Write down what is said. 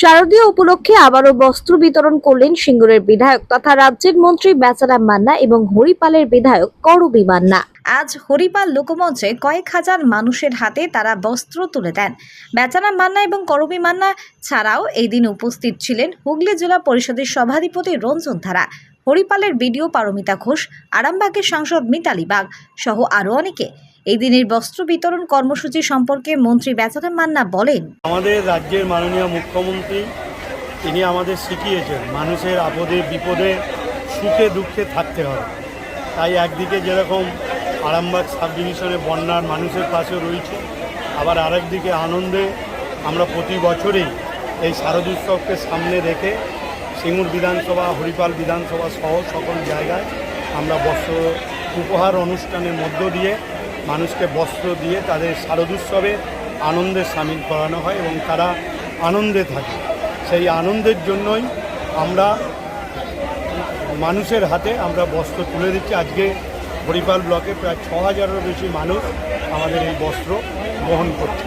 শারদীয় উপলক্ষে আবারও বস্ত্র বিতরণ করলেন সিঙ্গুরের বিধায়ক তথা রাজ্যের মন্ত্রী বেচারাম মান্না এবং হরিপালের বিধায়ক করবি মান্না। আজ হরিপাল লোকমঞ্চে কয়েক হাজার মানুষের হাতে তারা বস্ত্র তুলে দেন। বেচারাম মান্না এবং করবি মান্না ছাড়াও এই দিন উপস্থিত ছিলেন হুগলি জেলা পরিষদের সভাধিপতি রঞ্জন ধারা, হরিপালের বিডিও পারমিতা ঘোষ, আরামবাগের সাংসদ মিতালি বাগ সহ আরও অনেকে। এই দিনের বস্ত্র বিতরণ কর্মসূচি সম্পর্কে মন্ত্রী বেচারাম মান্না বলেন, আমাদের রাজ্যের মাননীয় মুখ্যমন্ত্রী, তিনি আমাদের শিখিয়েছেন, মানুষের আপদে বিপদে সুখে দুঃখে থাকতে হবে। তাই একদিকে যেরকম আরামবাগ সাব ডিভিশনে বন্যার মানুষের পাশে রয়েছে, আবার আরেকদিকে আনন্দে আমরা প্রতি বছরই এই শারদোৎসবকে সামনে রেখে সিঙ্গুর বিধানসভা, হরিপাল বিধানসভা সহ সকল জায়গায় আমরা বস্ত্র উপহার অনুষ্ঠানের মধ্য দিয়ে মানুষকে বস্ত্র দিয়ে তাদের শারদোৎসবে আনন্দে সামিল করানো হয় এবং তারা আনন্দে থাকে। সেই আনন্দের জন্যই আমরা মানুষের হাতে আমরা বস্ত্র তুলে দিচ্ছি। আজকে হরিপাল ব্লকে প্রায় ছ হাজারেরও বেশি মানুষ আমাদের এই বস্ত্র বহন করছে।